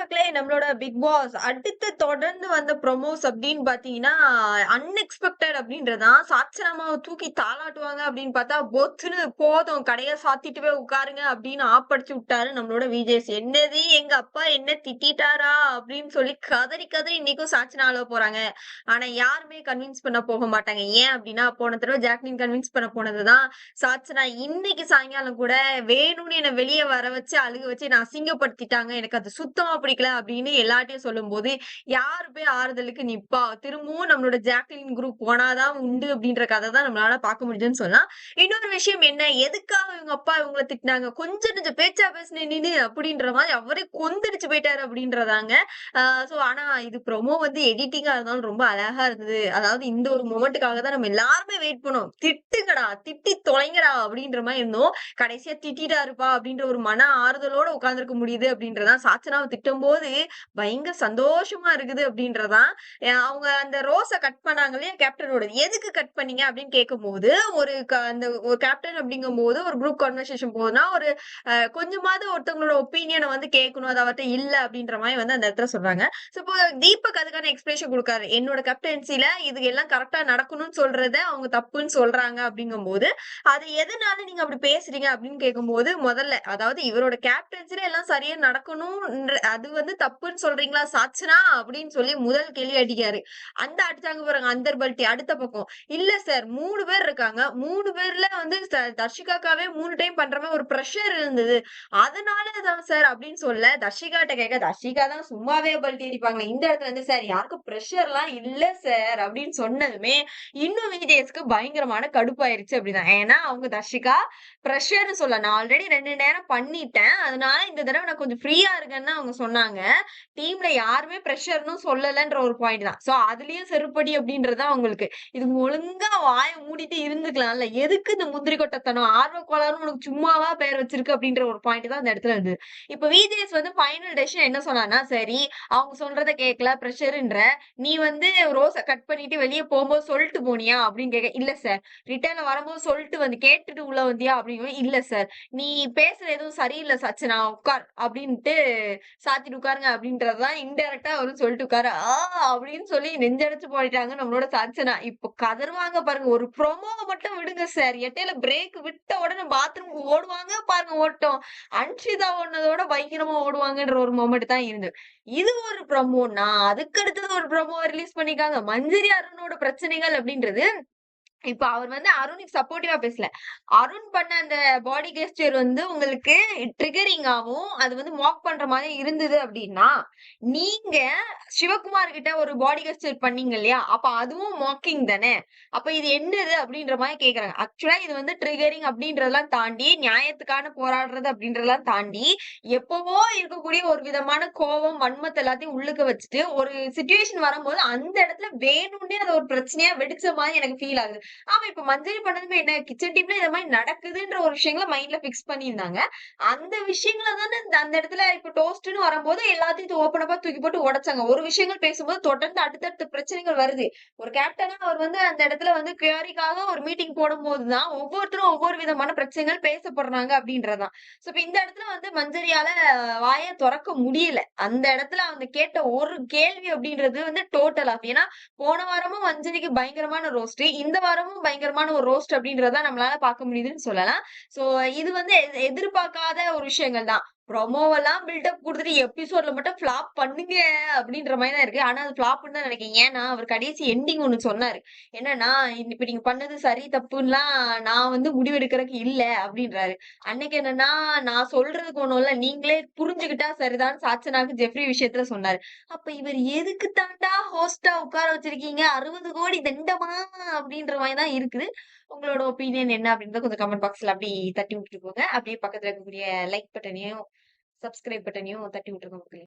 மக்களே நம்மளோட big pass அடுத்து தொடர்ந்து வந்த ப்ரொமோஸ் அப்படின்னு பாத்தீங்கன்னா அன்எக்ஸ்பெக்டட் அப்படின்றதான். சாட்சனமாவை தூக்கி தாளாட்டுவாங்க அப்படின்னு பார்த்தா பொத்துன்னு போதும். கடையை சாத்திட்டு போய் உட்காருங்க அப்படின்னு ஆப்படிச்சு விட்டாரு நம்மளோட விஜேஸ். என்னது எங்க அப்பா என்ன திட்டாரா அப்படின்னு சொல்லி கதறி கதறி இன்னைக்கும் சாட்சனால போறாங்க. ஆனா யாருமே கன்வின்ஸ் பண்ண போக மாட்டாங்க. ஏன் அப்படின்னா போன தடவை ஜாக்லின் கன்வின்ஸ் பண்ண போனதுதான் சாட்சனா இன்னைக்கு சாயங்காலம் கூட வேணும்னு என்ன வெளியே வர வச்சு அழுக வச்சு நான் அசிங்கப்படுத்திட்டாங்க. எனக்கு அது சுத்தமா பிடிக்கல அப்படின்னு எல்லாட்டையும் சொல்லும் போது யாரு போய் ஆறுதலுக்கு நிப்பா? திரும்பவும் நம்மளோட ஜாக்லின் குரூப் போனாதான் உண்டு அப்படின்ற கதை தான் நம்மளால பார்க்க முடியுதுன்னு சொல்லலாம். இன்னொரு விஷயம் என்ன? எதுக்காக இவங்க அப்பா இவங்களை திட்டினாங்க? கொஞ்சம் கொஞ்சம் பேச்சா பேசின நின்னு அப்படின்ற மாதிரி அவரே கொந்தடிச்சு போயிட்டாரு அப்படின்றதாங்க. சோ ஆனா இது ப்ரொமோ வந்து எடிட்டிங்கா இருந்தாலும் ரொம்ப அழகா இருந்தது. அதாவது இந்த ஒரு மொமெண்ட்டுக்காக தான் நம்ம எல்லாருமே வெயிட் பண்ணோம். திட்டுங்கடா திட்டி தொலைங்கடா அப்படின்ற மாதிரி இருந்தோம். கடைசியா திட்டிட்டாருப்பா அப்படின்ற ஒரு மன ஆறுதலோட உட்காந்துருக்க முடியுது அப்படின்றதான் சாச்சனாவை திட்டம் போது பயங்கர சந்தோஷமா இருக்குது அப்படின்றதான். அவங்க அந்த ரோஸை கட் பண்ணாங்க இல்லையா கேப்டனோட? எதுக்கு கட் பண்ணீங்க அப்படின்னு கேட்கும் போது ஒரு க- அந்த ஒரு கேப்டன் அப்படிங்கும் போது ஒரு குரூப் கான்வர்சேஷன் போகுதுன்னா ஒரு கொஞ்சமாவது ஒருத்தவங்களோட ஒப்பீனியனை வந்து கேட்கணும் அது அவர்கிட்ட இல்ல அப்படின்ற மாதிரி வந்து அந்த இடத்துல சொல்றாங்க. ஸோ இப்போ தீபக் அதுக்கான எக்ஸ்பிரஷன் கொடுக்காரு. என்னோட கேப்டன்சில இது எல்லாம் கரெக்டா நடக்கணும்னு சொல்றத அவங்க தப்புன்னு சொல்றாங்க. அப்படிங்கும் போது அது எதனால நீங்க அப்படி பேசுறீங்க? அப்படின்னு கேட்கும்போது முதல்ல அதாவது இவரோட கேப்டன்சில எல்லாம் சரியா நடக்கணும் அது வந்து தப்புன்னு சொல்றீங்களா? சாச்சனா அப்படின்னு சொல்லி முதல் கேள்வி அடிக்காரு அந்த அடிச்சாங்க பாருங்க அந்த பல்ட்டி அடுத்த பக்கம். இல்ல சார் மூணு பேர் இருக்காங்க. மூணு பேர்ல வந்து தர்ஷிகாக்காவே மூணு டைம் பண்ற மாதிரி ஒரு ப்ரெஷர் இருந்தது. அதனாலதான் சார் அப்படின்னு சொல்ல தர்ஷிகாட்ட கேட்க தர்ஷிகா தான் சும்மாவே பல்ட்டி அடிப்பாங்க இந்த இடத்துல இருந்து சார் யாருக்கும் ப்ரெஷர் எல்லாம் இல்ல சார் அப்படின்னு சொன்னதுமே இன்னும் விஜயஸ்க்கு பயங்கரமான கடுப்பாயிருச்சு அப்படிதான். ஏன்னா அவங்க தர்ஷிகா ப்ரெஷர்னு சொல்ல நான் ஆல்ரெடி ரெண்டு நேரம் பண்ணிட்டேன். அதனால இந்த தடவை நான் கொஞ்சம் ஃப்ரீயா இருக்கேன்னு அவங்க சொன்னாங்க. டீம்ல யாருமே ப்ரெஷர்னு சொல்லலன்ற ஒரு பாயிண்ட் தான். சோ அதுலயும் செருப்படி அப்படின்றது அவங்களுக்கு. இது ஒழுங்கா வாயை மூடிட்டு இருந்துக்கலாம்ல எதுக்கு இந்த முந்திரி கொட்டத்தனம்? ஆர்வ கோளாறு உனக்கு சும்மாவா பேர் வச்சிருக்கு அப்படின்ற ஒரு பாயிண்ட் தான் அந்த இடத்துல இருந்தது. இப்ப விஜேஎஸ் வந்து ஃபைனல் டெசிஷன் என்ன சொன்னான்னா சரி அவங்க சொல்றதை கேட்கல ப்ரெஷருன்ற நீ வந்து ரோஸ கட் பண்ணிட்டு வெளியே போகும்போது சொல்லிட்டு போனியா அப்படின்னு கேட்க இல்ல சார் ரிட்டர்ன்ல வரும்போது சொல்லிட்டு வந்து கேட்டுட்டு உள்ள வந்தியா? அப்படின்னு இல்ல சார் நீ பேசுற எதுவும் சரியில்லை சச்சனா. உட்கார். அப்படின்ட்டு சாத்திட்டு உட்காருங்க அப்படின்றதுதான் இன்டெரக்டா அவரும் சொல்லிட்டு உட்காரு. ஆ அப்படின்னு சொல்லி நெஞ்சடைச்சு போயிட்டாங்க நம்மளோட சச்சனா இப்ப கதருவாங்க பாருங்க ஒரு ப்ரொமோவை மட்டும் விடுங்க சார் எட்டையில பிரேக் விட்ட உடனே பாத்ரூம் ஓடுவாங்க பாருங்க ஓட்டம். அன்ஷிதா ஓடுனதோட பயங்கரமா ஓடுவாங்கன்ற ஒரு மொமெண்ட் தான் இருந்தது. இது ஒரு ப்ரொமோனா அதுக்கு அடுத்தது ஒரு ப்ரொமோ ரிலீஸ் பண்ணிருக்காங்க மஞ்சரி அருணோட பிரச்சனைகள் அப்படின்றது இப்ப அவர் வந்து அருணுக்கு சப்போர்ட்டிவா பேசல. அருண் பண்ண அந்த பாடி கெஸ்டர் வந்து உங்களுக்கு ட்ரிகரிங் ஆகும் அது வந்து மாக் பண்ற மாதிரி இருந்தது அப்படின்னா நீங்க சிவகுமார் கிட்ட ஒரு பாடி கெஸ்டர் பண்ணீங்க இல்லையா? அப்ப அதுவும் மாக்கிங் தானே? அப்ப இது என்னது அப்படின்ற மாதிரி கேக்குறாங்க. ஆக்சுவலா இது வந்து ட்ரிகரிங் அப்படின்றதெல்லாம் தாண்டி நியாயத்துக்கான போராடுறது அப்படின்றதெல்லாம் தாண்டி எப்பவோ இருக்கக்கூடிய ஒரு விதமான கோபம் வன்மத்தை எல்லாத்தையும் உள்ளுக்க வச்சுட்டு ஒரு சுச்சுவேஷன் வரும்போது அந்த இடத்துல வேணும்னே அது ஒரு பிரச்சனையா வெடிச்ச மாதிரி எனக்கு ஃபீல் ஆகுது. ஆமா இப்ப மஞ்சரி பண்ணதுமே என்ன கிச்சன் டீம்ல இந்த மாதிரி நடக்குதுன்ற ஒரு விஷயங்கள மைண்ட்ல பிக்ஸ் பண்ணியிருந்தாங்க. அந்த விஷயங்கள தானே அந்த இடத்துல இப்ப டோஸ்ட்னு வரும்போது எல்லாத்தையும் ஓப்பன் அப்பா தூக்கி போட்டு உடைச்சாங்க. ஒரு விஷயங்கள் பேசும்போது தொடர்ந்து அடுத்தடுத்த பிரச்சனைகள் வருது. ஒரு கேப்டனா அவர் வந்து அந்த இடத்துல வந்து கியூரிக்காக ஒரு மீட்டிங் போடும் தான் ஒவ்வொருத்தரும் ஒவ்வொரு விதமான பிரச்சனைகள் பேசப்படுறாங்க அப்படின்றதுதான் சோ இப்ப இந்த இடத்துல வந்து மஞ்சரியால வாயை திறக்க முடியல. அந்த இடத்துல அவங்க கேட்ட ஒரு கேள்வி அப்படின்றது வந்து டோட்டல் ஆஃப் ஏன்னா போன வாரமும் மஞ்சரிக்கு பயங்கரமான ரோஸ்ட் இந்த வாரம் வாரமும் பயங்கரமான ஒரு ரோஸ்ட் அப்படின்றத நம்மளால பார்க்க முடியுதுன்னு சொல்லலாம். சோ இது வந்து எதிர்பார்க்காத ஒரு விஷயங்கள் தான். ப்ரொமோவெல்லாம் பில்டப் கொடுத்துட்டு எபிசோட்ல மட்டும் ஃபிளாப் பண்ணுங்க அப்படின்ற மாதிரி தான் இருக்கு. ஆனா அது ஃபிளாப்னு தான் நினைக்கிறேன். ஏன்னா அவர் கடைசி எண்டிங் ஒன்று சொன்னாரு. என்னன்னா இப்ப நீங்க பண்ணது சரி தப்புன்னுலாம் நான் வந்து முடிவெடுக்கிறதுக்கு இல்ல அப்படின்றாரு. அன்னைக்கு என்னன்னா நான் சொல்றதுக்கு ஒண்ணும் இல்ல. நீங்களே புரிஞ்சுக்கிட்டா சரிதான் சாச்சனாக்கு ஜெஃப்ரி விஷயத்துல சொன்னாரு. அப்ப இவர் எதுக்கு தாண்டா ஹோஸ்டா உட்கார வச்சிருக்கீங்க? அறுபது கோடி தண்டமா அப்படின்ற மாதிரி தான் இருக்குது. உங்களோட ஒப்பீனியன் என்ன அப்படின்றத கொஞ்சம் கமெண்ட் பாக்ஸ்ல அப்படி தட்டி விட்டுட்டு போங்க அப்படியே பக்கத்துல இருக்கக்கூடிய லைக் பட்டனையும் சப்ஸ்கிரைப் பட்டனையும் தட்டி விட்டுருக்கோம்